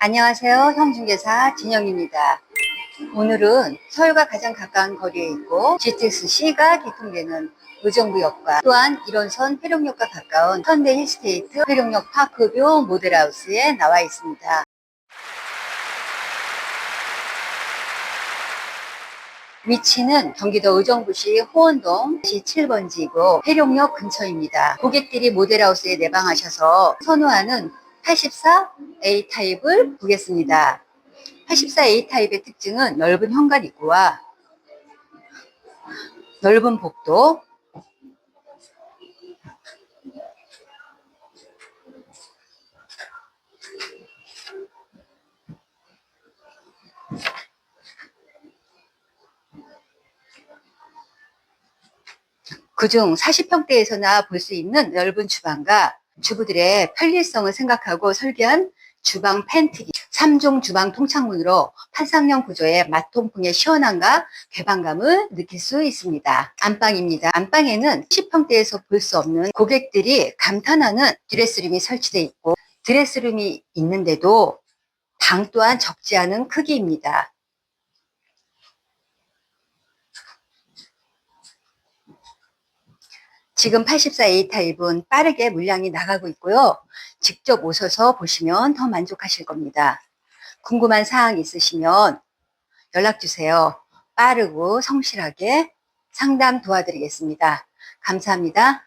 안녕하세요. 형중개사 진영입니다. 오늘은 서울과 가장 가까운 거리에 있고 GTX-C가 개통되는 의정부역과 또한 1호선 회룡역과 가까운 현대 힐스테이트 회룡역 파크뷰 모델하우스에 나와 있습니다. 위치는 경기도 의정부시 호원동 시 7번지이고 회룡역 근처입니다. 고객들이 모델하우스에 내방하셔서 선호하는 84A 타입을 보겠습니다. 84A 타입의 특징은 넓은 현관 입구와 넓은 복도, 그중 40평대에서나 볼 수 있는 넓은 주방과 주부들의 편리성을 생각하고 설계한 주방 팬트리, 3종 주방 통창문으로 판상형 구조의 맛통풍의 시원함과 개방감을 느낄 수 있습니다. 안방입니다. 안방에는 10평대에서 볼 수 없는 고객들이 감탄하는 드레스룸이 설치되어 있고 드레스룸이 있는데도 방 또한 적지 않은 크기입니다. 지금 84A 타입은 빠르게 물량이 나가고 있고요. 직접 오셔서 보시면 더 만족하실 겁니다. 궁금한 사항 있으시면 연락 주세요. 빠르고 성실하게 상담 도와드리겠습니다. 감사합니다.